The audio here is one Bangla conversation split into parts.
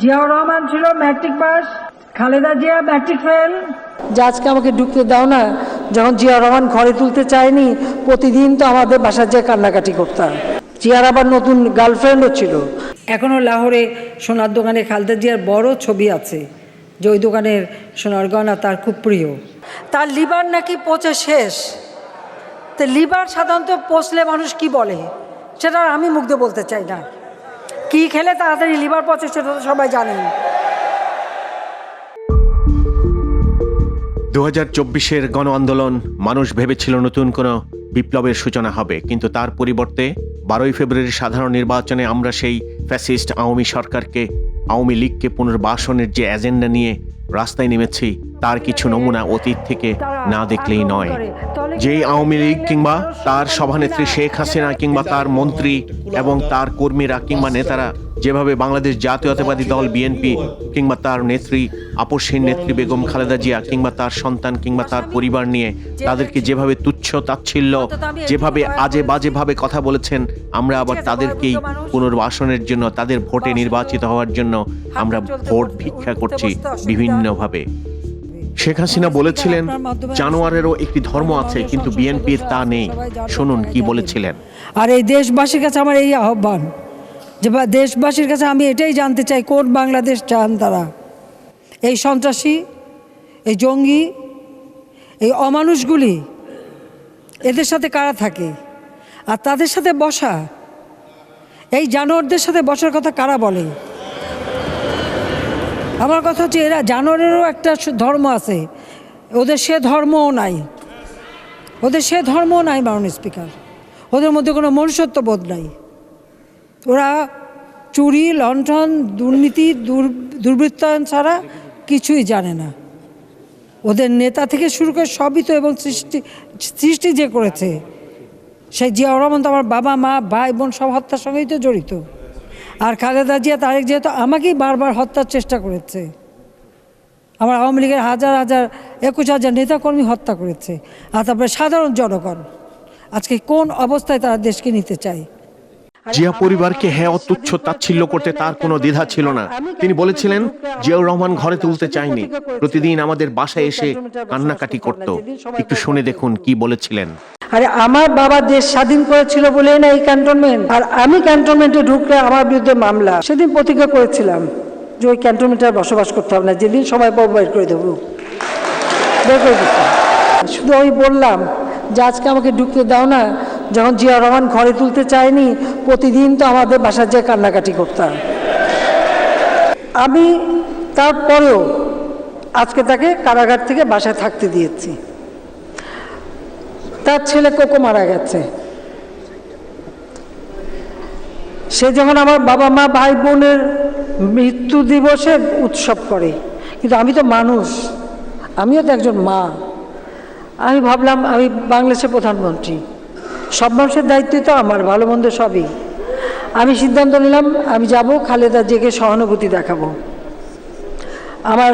জিয়াউর রহমান ছিল matric pass Khaleda Zia matric fail. যে আজকে আমাকে ঢুকতে দাও না যখন জিয়া রহমান ঘরে তুলতে চায়নি প্রতিদিন তো আমাদের বাসার যে কান্নাকাটি করতাম। জিয়ার আবার নতুন গার্লফ্রেন্ডও ছিল। এখনও লাহোরে সোনার দোকানে খালেদা জিয়ার বড় ছবি আছে যে ওই দোকানের সোনার গয়না তার খুব প্রিয়। তার লিভার নাকি পচে শেষ? তো লিভার সাধারণত পচলে মানুষ কি বলে? সেটা আর আমি মুগ্ধ বলতে চাই না। কি খেলে তাড়াতাড়ি লিভার পচে সেটা তো সবাই জানেন। দু হাজার চব্বিশের গণ আন্দোলন, মানুষ ভেবেছিল নতুন কোনো বিপ্লবের সূচনা হবে, কিন্তু তার পরিবর্তে বারোই ফেব্রুয়ারি সাধারণ নির্বাচনে আমরা সেই ফ্যাসিস্ট আওয়ামী সরকারকে, আওয়ামী লীগকে পুনর্বাসনের যে এজেন্ডা নিয়ে রাস্তায় নেমেছি তার কিছু নমুনা অতীত থেকে না দেখলেই নয়। যেই আওয়ামী লীগ কিংবা তার সভানেত্রী শেখ হাসিনা কিংবা তার মন্ত্রী এবং তার কর্মীরা কিংবা নেতারা যেভাবে বাংলাদেশ জাতীয়তাবাদী দল বিএনপি কিংবা তার নেত্রী আপসহীন নেত্রী বেগম খালেদা জিয়া কিংবা তার সন্তান কিংবা তার পরিবার নিয়ে তাদেরকে যেভাবে তুচ্ছ তাচ্ছিল্য যেভাবে আজে বাজেভাবে কথা বলেছেন আমরা আবার তাদেরকেই পুনর্বাসনের জন্য তাদের ভোটে নির্বাচিত হওয়ার জন্য আমরা ভোট ভিক্ষা করছি বিভিন্নভাবে। শেখ হাসিনা বলেছিলেন জানোয়ারেরও একটি ধর্ম আছে কিন্তু বিএনপির তা নেই। শুনুন কি বলেছিলেন। আর এই দেশবাসীর কাছে আমার এই আহ্বান যে দেশবাসীর কাছে আমি এটাই জানতে চাই কোন বাংলাদেশ চান তারা? এই সন্ত্রাসী এই জঙ্গি এই অমানুষগুলি এদের সাথে কারা থাকে? আর তাদের সাথে বসা এই জানোয়ারদের সাথে বসার কথা কারা বলে? আমার কথা হচ্ছে এরা জানোয়ারেরও একটা ধর্ম আছে। ওদের সে ধর্মও নাই। ওদের সে ধর্মও নাই মাননীয় স্পিকার। ওদের মধ্যে কোনো মনুষ্যত্ব বোধ নাই। ওরা চুরি, লণ্ঠন, দুর্নীতি, দুর দুর্বৃত্তায়ন ছাড়া কিছুই জানে না। ওদের নেতা থেকে শুরু করে সবই তো এবং সৃষ্টি সৃষ্টি যে করেছে, সেই জিয়াউর রহমান তো আমার বাবা, মা, ভাই, বোন সব হত্যার সঙ্গেই তো জড়িত। আর খালেদা জিয়া, তারেক যেহেতু আমাকেই বারবার হত্যার চেষ্টা করেছে। আমার আওয়ামী লীগের হাজার হাজার, একুশ হাজার নেতাকর্মী হত্যা করেছে। আর তারপরে সাধারণ জনগণ, আজকে কোন অবস্থায় তারা দেশকে নিতে চায়? জিয়া পরিবারকে হ্যাঁ তুচ্ছ তাচ্ছিল্য করতে তার কোনো দ্বিধা ছিল না। তিনি বলেছিলেন জিয়াউর রহমান ঘরে তুলতে চায়নি প্রতিদিন আমাদের বাসায় এসে কান্নাকাটি করত। একটু শুনে দেখুন কি বলেছিলেন। আরে আমার বাবা দেশ স্বাধীন করেছিল বলে না এই ক্যান্টনমেন্ট। আর আমি ক্যান্টনমেন্টে ঢুকলে আমার বিরুদ্ধে মামলা। সেদিন প্রতিজ্ঞা করেছিলাম যে ওই ক্যান্টনমেন্টে আর বসবাস করতে হবে না। যেদিন সবাই পাবো বের করে দেবো। বের করে দিতাম শুধু আমি বললাম যে আজকে আমাকে ঢুকতে দাও না। যখন জিয়া রহমান ঘরে তুলতে চায়নি, প্রতিদিন তো আমাদের বাসার যে কান্নাকাটি করতাম। আমি তারপরেও আজকে তাকে কারাগার থেকে বাসায় থাকতে দিয়েছি। তার ছেলে কোকো মারা গেছে। সে যখন আমার বাবা মা, ভাই বোনের মৃত্যু দিবসে উৎসব করে, কিন্তু আমি তো মানুষ, আমিও তো একজন মা। আমি ভাবলাম আমি বাংলাদেশের প্রধানমন্ত্রী। সব মানুষের দায়িত্বই তো আমার, ভালো মন্দ সবই। আমি সিদ্ধান্ত নিলাম, আমি যাব, খালেদা জেগে সহানুভূতি দেখাবো। আমার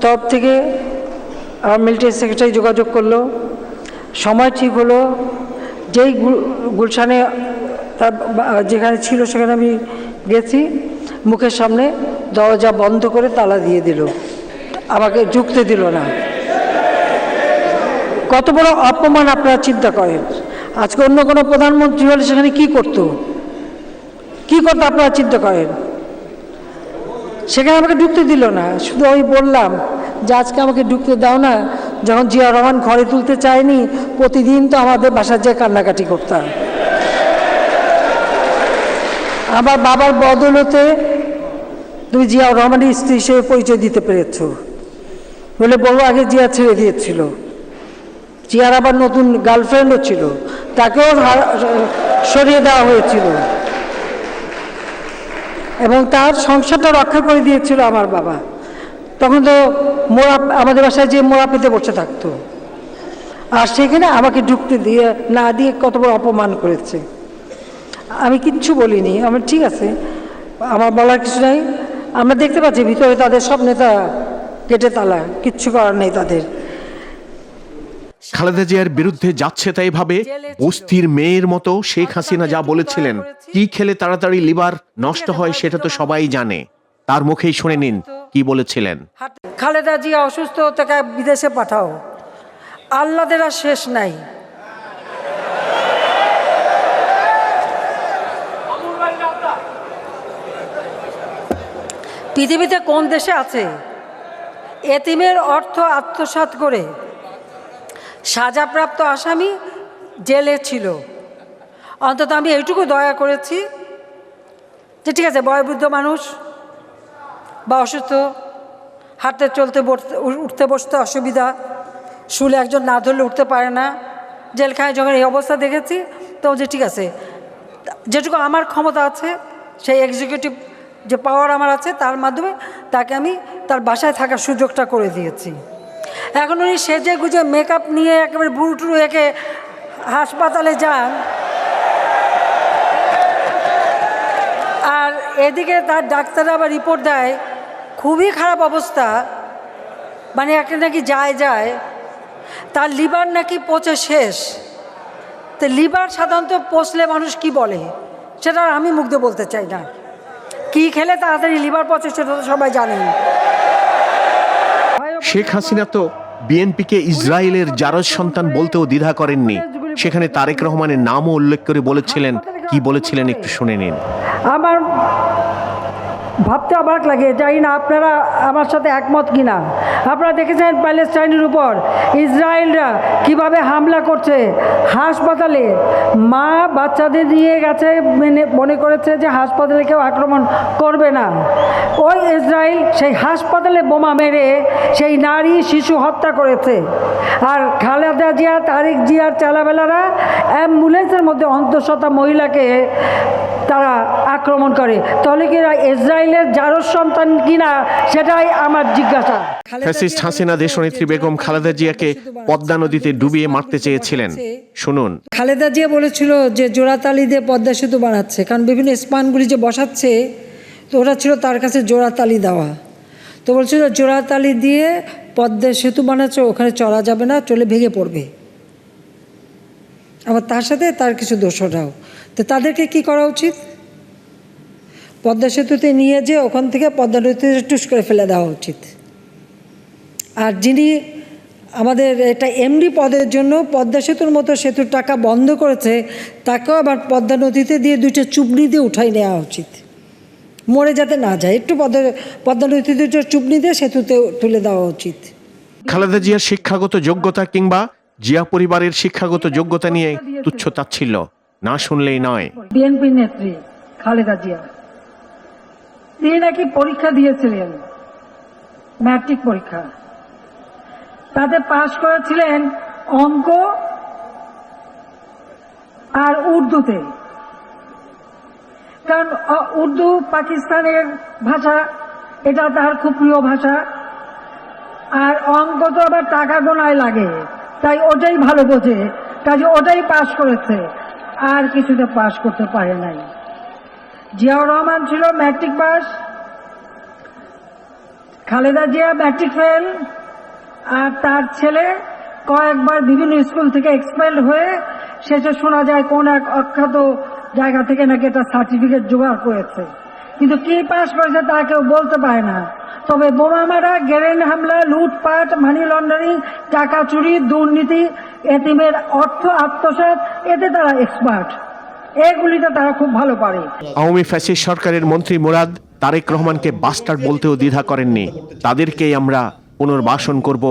তরফ থেকে আমার মিলিটারি সেক্রেটারি যোগাযোগ করল। সময় ঠিক হলো। যেই গুলশানে তার যেখানে ছিল সেখানে আমি গেছি। মুখের সামনে দরজা বন্ধ করে তালা দিয়ে দিল। আমাকে ঢুকতে দিল না। কত বড় অপমান আপনারা চিন্তা করেন। আজকে অন্য কোনো প্রধানমন্ত্রী হলে সেখানে কি করতো? কি করতো আপনারা চিন্তা করেন? সেখানে আমাকে ঢুকতে দিল না। শুধু আমি বললাম যে আজকে আমাকে ঢুকতে দাও না। যখন জিয়া রহমান ঘরে তুলতে চায়নি, প্রতিদিন তো আমাদের বাসার যে কান্নাকাটি করতাম। আমার বাবার বদলতে তুমি জিয়া রহমানের স্ত্রী হিসেবে পরিচয় দিতে পেরেছ। বলে বড় আগে জিয়া ছেড়ে দিয়েছিল। জিয়ার আবার নতুন গার্লফ্রেন্ডও ছিল, তাকেও সরিয়ে দেওয়া হয়েছিল। এবং তার সংসারটা রক্ষা করে দিয়েছিল আমার বাবা। তখন তো মোড়া আমাদের বাসায় যে মোড়া পেতে বসে থাকতো। আর সেখানে আমাকে ঢুকতে দিয়ে, না দিয়ে কত বড় অপমান করেছে। আমি কিচ্ছু বলিনি। আমার ঠিক আছে, আমার বলার কিছু নাই। আমরা দেখতে পাচ্ছি, ভিতরে তাদের সব নেতা কেটে তালা, কিচ্ছু করার নেই তাদের। খালেদা জিয়ার বিরুদ্ধে যাচ্ছে তাই ভাবে বস্তির মেয়ের মতো শেখ হাসিনা যা বলেছিলেন কি খেলে তাড়াতাড়ি লিভার নষ্ট হয় সেটা তো সবাই জানে। তার মুখেই শুনে নিন কি বলেছিলেন। খালেদা জিয়া অসুস্থ তাকে বিদেশে পাঠাও। আল্লাদের আর শেষ নাই। পৃথিবীতে কোন দেশে আছে? এতিমের অর্থ আত্মসাৎ করে। সাজাপ্রাপ্ত আসামি জেলে ছিল। অন্তত আমি এইটুকু দয়া করেছি যে ঠিক আছে, বয়বৃদ্ধ মানুষ বা অসুস্থ, হাঁটতে চলতে উঠতে বসতে অসুবিধা, শুলে একজন না ধরলে উঠতে পারে না, জেলখানায় যখন এই অবস্থা দেখেছি, তো যে ঠিক আছে, যেটুকু আমার ক্ষমতা আছে, সেই এক্সিকিউটিভ যে পাওয়ার আমার আছে, তার মাধ্যমে তাকে আমি তার বাসায় থাকার সুযোগটা করে দিয়েছি। এখন উনি সেজে গুজে মেকআপ নিয়ে একেবারে বুড়ো টুরু একে হাসপাতালে যান। আর এদিকে তার ডাক্তাররা আবার রিপোর্ট দেয়, খুবই খারাপ অবস্থা। মানে একটা নাকি যায় যায়। তার লিভার নাকি পচে শেষ। তো লিভার সাধারণত পচলে মানুষ কি বলে? সেটা আমি মুগ্ধ বলতে চাই না। কি খেলে তাড়াতাড়ি লিভার পচে সেটা তো সবাই জানেন। শেখ হাসিনা তো বিএনপিকে ইসরায়েলের জারজ সন্তান বলতেও দ্বিধা করেননি। সেখানে তারেক রহমানের নামও উল্লেখ করে বলেছিলেন। কি বলেছিলেন একটু শুনে নিন। আমার ভাবতে অবাক লাগে জানি না, আপনারা আমার সাথে একমত কিনা? আপনারা দেখেছেন প্যালেস্টাইনের উপর ইসরায়েলরা কীভাবে হামলা করছে? হাসপাতালে মা বাচ্চাদের নিয়ে গেছে, মেনে মনে করেছে যে হাসপাতালে কেউ আক্রমণ করবে না। ওই ইসরায়েল সেই হাসপাতালে বোমা মেরে সেই নারী, শিশু হত্যা করেছে। আর খালেদা জিয়া, তারিক জিয়ার চালাবেলারা অ্যাম্বুলেন্সের মধ্যে অন্তঃসত্ত্বা মহিলাকে তারা আক্রমণ করে। তাহলে কি ইসরায়েলের জারজ সন্তান কিনা সেটাই আমার জিজ্ঞাসা। ফ্যাসিস্ট হাসিনা দেশনেত্রী বেগম খালেদা জিয়াকে পদ্মা নদীতে ডুবিয়ে মারতে চেয়েছিলেন। শুনুন খালেদা জিয়া বলেছিল যে জোড়াতালি দিয়ে পদ্মা সেতু বানাচ্ছে কারণ বিভিন্ন স্পানগুলি যে বসাচ্ছে তো ওটা ছিল তার কাছে জোড়াতালি দেওয়া। তো বলছিল জোড়াতালি দিয়ে পদ্মা সেতু বানাচ্ছে ওখানে চলা যাবে না চলে ভেঙে পড়বে। আবার তার সাথে তার কিছু দোষরাও তো তাদেরকে কি করা উচিত? পদ্মা সেতুতে নিয়ে যে ওখান থেকে পদ্মা নদীতে টুস করে ফেলে দেওয়া উচিত। আর যিনি আমাদের এটা এমডি পদের জন্য পদ্মা সেতুর মতো সেতুর টাকা বন্ধ করেছে, তাকেও আবার পদ্মা নদীতে দিয়ে দুইটা চুবনি দিয়ে উঠাই নেওয়া উচিত। মরে যাতে না যায়, একটু পদ্মা পদ্মা নদীতে দুটো চুবনি দিয়ে সেতুতে তুলে দেওয়া উচিত। খালেদা জিয়ার শিক্ষাগত যোগ্যতা কিংবা জিয়া পরিবারের শিক্ষাগত যোগ্যতা নিয়ে তুচ্ছ তাচ্ছিল্য। না শুনলেই নয়। বিএনপি নেত্রী খালেদা জিয়া। তিনি নাকি পরীক্ষা দিয়েছিলেন, ম্যাট্রিক পরীক্ষা। তাতে পাশ করেছিলেন অঙ্ক আর উর্দুতে। কারণ উর্দু পাকিস্তানের ভাষা, এটা তার খুব প্রিয় ভাষা। আর অঙ্ক তো আবার টাকা গোনায় লাগে। তাই ওটাই ভালো বোঝে। কাজে ওটাই পাশ করেছে। আর কিছুতে পাশ করতে পারে নাই। জিয়াউর রহমান ছিল matric pass Khaleda Zia matric fail আর তার ছেলে কয়েকবার বিভিন্ন স্কুল থেকে এক্সপেল হয়ে শেষে শোনা যায় কোন এক অখ্যাত জায়গা থেকে নাকি একটা সার্টিফিকেট জোগাড় করেছে। কিন্তু কি পাস করেছে তা কেউ বলতে পারে না। তবে বোমা মারা গ্রেনেড হামলা লুটপাট মানি লন্ডারিং টাকা চুরি দুর্নীতি এতিমের অর্থ আত্মসাৎ এতে তারা এক্সপার্ট এগুলিতে তারা খুব ভালো পারে। আওয়ামী ফ্যাসিস্ট সরকারের মন্ত্রী মুরাদ তারেক রহমানকে বাস্টার বলতেও দ্বিধা করেননি। তাদেরকেই আমরা পুনর্বাসন করব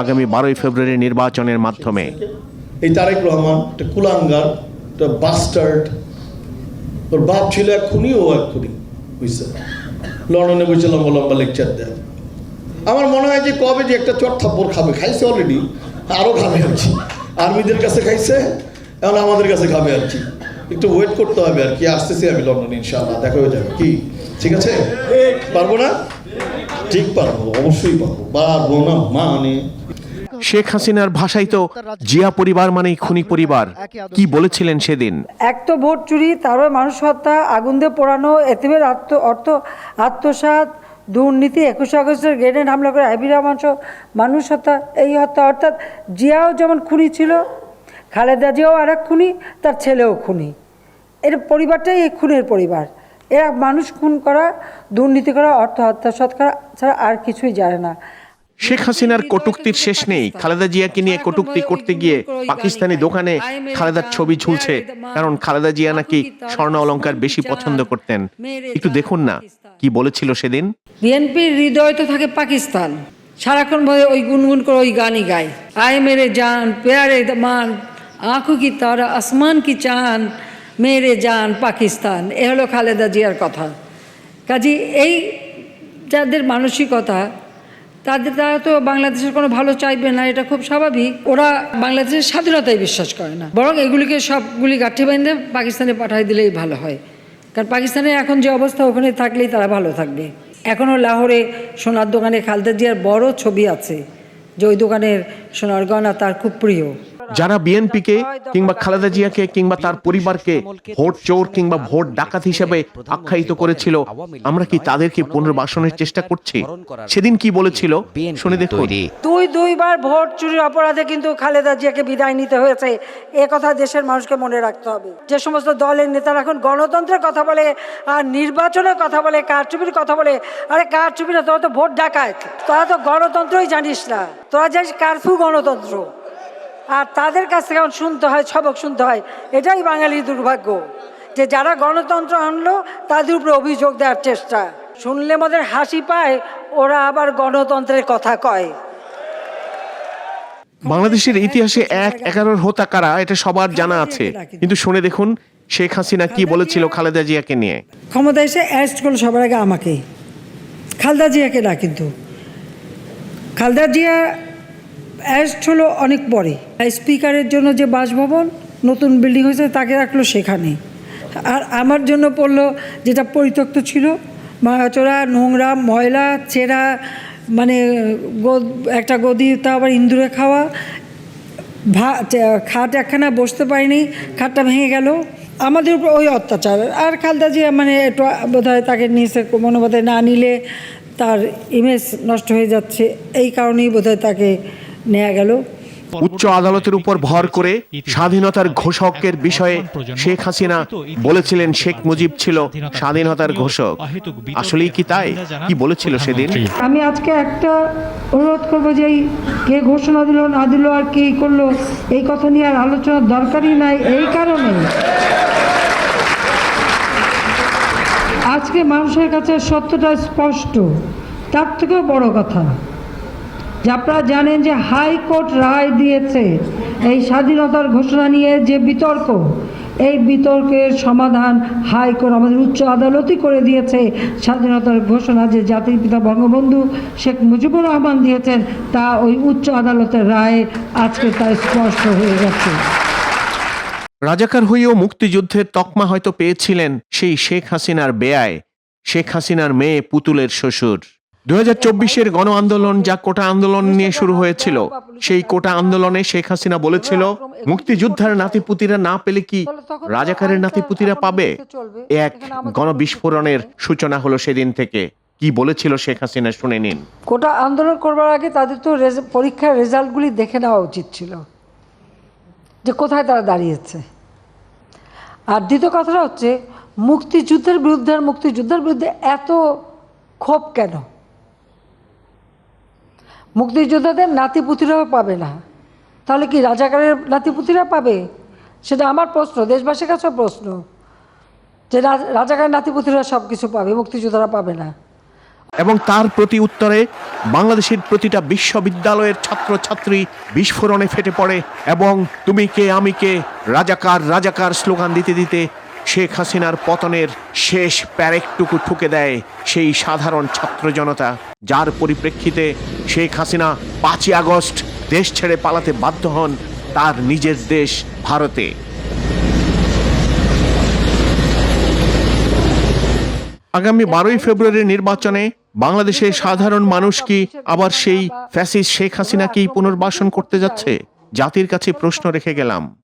আগামী বারোই ফেব্রুয়ারি নির্বাচনের মাধ্যমে। এই তারেক রহমান একটা কুলাঙ্গার একটা বাস্টার্ড ওর বাপ ছিল এক খুনি ও এক খুনি বুঝছে লন্ডনে বসে লম্বা লম্বা লেকচার দেয় আমার মনে হয় যে কবে যে একটা চট থাপ্পড় খাবে, খাইছে অলরেডি আরও খাবে আর কি। আর্মিদের কাছে খাইছে, এখন আমাদের কাছে খাবে আর কি। একটু ওয়েট করতে হবে আর কি, আসতেছি আমি লন্ডনে, ইনশাআল্লাহ, দেখা হয়ে যাবে। কি? ঠিক আছে? পারব না? ঠিক পারব, অবশ্যই পারব। পারব না মানে শেখ হাসিনার ভাষাই তো জিয়া পরিবার মানেই খুনি পরিবার। কি বলেছিলেন সেদিন? এক তো ভোট চুরি, তারপর মানুষ হত্যা, আগুন দিয়ে পোড়ানো, এতিমের আত্ম, অর্থ, আত্মসাৎ, দুর্নীতি, একুশে আগস্টের গ্রেনেড হামলা করে আবিরা মাংস মানুষ হত্যা, এই হত্যা, অর্থাৎ জিয়াও যেমন খুনি ছিল, খালেদা জিয়াও আর খুনি, তার ছেলেও খুনি। এর পরিবারটাই এই খুনের পরিবার। এরা মানুষ খুন করা, দুর্নীতি করা, অর্থ আত্মসাৎ করা ছাড়া আর কিছুই জানে না। শেখ হাসিনার কটুক্তির শেষ নেই। খালেদা জিয়াকে নিয়ে কটুক্তি করতে গিয়ে পাকিস্তানি দোকানে খালেদার ছবি ঝুলছে, কারণ খালেদা জিয়া নাকি স্বর্ণ অলংকার বেশি পছন্দ করতেন। একটু দেখুন না, কি বলেছিল সেদিন? বিএনপির হৃদয় তো থাকে পাকিস্তান। সারাক্ষণ বলে ওই গুনগুন করে ওই গানই গায়। আয় মেরে জান, প্যারে মান, আঁখু কি তারা, আসমান কি চান, মেরে যান পাকিস্তান। এ হলো খালেদা জিয়ার কথা। কাজী এই যাদের মানসিকতা তাদের তারা তো বাংলাদেশের কোনো ভালো চাইবে না, এটা খুব স্বাভাবিক। ওরা বাংলাদেশের স্বাধীনতায় বিশ্বাস করে না। বরং এগুলিকে সবগুলি গাঠি বাইন্ধে পাকিস্তানে পাঠাই দিলেই ভালো হয়। কারণ পাকিস্তানে এখন যে অবস্থা, ওখানে থাকলেই তারা ভালো থাকবে। এখনও লাহোরে সোনার দোকানে খালদা জিয়ার বড় ছবি আছে, যে ওই দোকানের সোনার গয়না তার খুব প্রিয়। যারা বিএনপিকে কিংবা খালেদা জিয়াকে কিংবা তার পরিবারকে ভোট চোর কিংবা ভোট ডাকাত হিসেবে আখ্যায়িত করেছিল। আমরা কি তাদেরকে পুনর্বাসনের চেষ্টা করছি? সেদিন কি বলেছিল? শুনে দেখুন। দুই দুইবার ভোট চুরির অপরাধে কিন্তু খালেদা জিয়াকে বিদায় নিতে হয়েছে। এ কথা দেশের মানুষকে মনে রাখতে হবে। যে সমস্ত দলের নেতারা এখন গণতন্ত্রের কথা বলে আর নির্বাচনের কথা বলে কারচুপির কথা বলে আরে কারচুপি না তোরা তো ভোট ডাকায় তোরা তো গণতন্ত্রই জানিস না। তোরা জানিস কারফু গণতন্ত্র। আর তাদের কাছ থেকে এখন শুনতে হয় সবক শুনতে হয়। এটাই বাঙালির দুর্ভাগ্য যে যারা গণতন্ত্র আনলো তাদের উপরে অভিযোগ দেওয়ার চেষ্টা। শুনলে আমাদের হাসি পায় ওরা আবার গণতন্ত্রের কথা কয়। বাংলাদেশের ইতিহাসে এক এগারোর হোতা কারা এটা সবার জানা আছে। কিন্তু শুনে দেখুন শেখ হাসিনা কি বলেছিল খালেদা জিয়াকে নিয়ে। ক্ষমতা এসে অ্যারেস্ট করল সবার আগে আমাকে খালদা জিয়াকে না কিন্তু। খালদা জিয়া অ্যারেস্ট হলো অনেক পরে। স্পিকারের জন্য যে বাসভবন নতুন বিল্ডিং হয়েছে তাকে রাখল সেখানে। আর আমার জন্য পড়ল যেটা পরিত্যক্ত ছিল মাচোরা নোংরা, ময়লা চেরা মানে একটা গদি, তা আবার ইন্দুরে খাওয়া। ভা, খাট একখানা বসতে পারিনি, খাটটা ভেঙে গেল। আমাদের উপর ওই অত্যাচার। আর খালদা জিয়া মানে একটু বোধ হয় তাকে নিচে মনোবাদে না নিলে তার ইমেজ নষ্ট হয়ে যাচ্ছে। এই কারণেই বোধ হয় তাকে নেওয়া গেল। উচ্চ আদালতের উপর ভর করে স্বাধীনতার ঘোষকের বিষয়ে শেখ হাসিনা বলেছিলেন শেখ মুজিব ছিল স্বাধীনতার ঘোষক। আসলেই কি তাই? কি বলেছিল সেদিন? আমি আজকে একটা অনুরোধ করব যে কে ঘোষণা দিল না দিল আর কে করল এই কথা নিয়ে আর আলোচনার দরকারই নাই এই কারণে আজকে মানুষের কাছে সত্যটা স্পষ্ট তার থেকেও বড় কথা। আপনারা জানেন যে হাইকোর্ট রায় দিয়েছে এই স্বাধীনতার ঘোষণা নিয়ে যে বিতর্ক, এই বিতর্কের সমাধান হাইকোর্ট আমাদের উচ্চ আদালতই করে দিয়েছে। স্বাধীনতার ঘোষণা যে জাতির পিতা বঙ্গবন্ধু শেখ মুজিবুর রহমান দিয়েছেন, তা ওই উচ্চ আদালতের রায়ে আজকে তা স্পষ্ট হয়ে গেছে। রাজাকার হয়েও মুক্তিযুদ্ধের তকমা হয়তো পেয়েছিলেন সেই শেখ হাসিনার বেয়ায়। শেখ হাসিনার মেয়ে পুতুলের শ্বশুর। দু হাজার চব্বিশের গণ আন্দোলন যা কোটা আন্দোলন নিয়ে শুরু হয়েছিল, সেই কোটা আন্দোলনে শেখ হাসিনা বলেছিল, মুক্তিযোদ্ধার নাতিপুতিরা না পেলে কি রাজাকারের নাতিপুতিরা পাবে? এক গণবিস্ফোরণের সূচনা হলো সেদিন থেকে। কি বলেছিল শেখ হাসিনা শুনে নিন। কোটা আন্দোলন করবার আগে তাদের তো পরীক্ষার রেজাল্টগুলি দেখে নেওয়া উচিত ছিল, যে কোথায় তারা দাঁড়িয়েছে। আর দ্বিতীয় কথাটা হচ্ছে, মুক্তিযুদ্ধের বিরুদ্ধে আর মুক্তিযুদ্ধের বিরুদ্ধে এত ক্ষোভ কেন? মুক্তিযোদ্ধাদের নাতিপুতিরাও পাবে না। তাহলে কি রাজাকারের নাতিপুতিরা পাবে? সেটা আমার প্রশ্ন, দেশবাসীর কাছেও প্রশ্ন যে রাজাকারের নাতিপুতিরা সব কিছু পাবে, মুক্তিযোদ্ধারা পাবে না। এবং তার প্রতি উত্তরে বাংলাদেশের প্রতিটা বিশ্ববিদ্যালয়ের ছাত্রছাত্রী বিস্ফোরণে ফেটে পড়ে এবং তুমি কে, আমি কে, রাজাকার রাজাকার স্লোগান দিতে দিতে শেখ হাসিনার পতনের শেষ প্যারেকটুকু ঠুকে দেয় সেই সাধারণ ছাত্র জনতা। যার পরিপ্রেক্ষিতে শেখ হাসিনা পাঁচই আগস্ট দেশ ছেড়ে পালাতে বাধ্য হন তার নিজের দেশ ভারতে। আগামী বারোই ফেব্রুয়ারির নির্বাচনে বাংলাদেশের সাধারণ মানুষ কি আবার সেই ফ্যাসিস্ট শেখ হাসিনাকেই পুনর্বাসন করতে যাচ্ছে? জাতির কাছে প্রশ্ন রেখে গেলাম।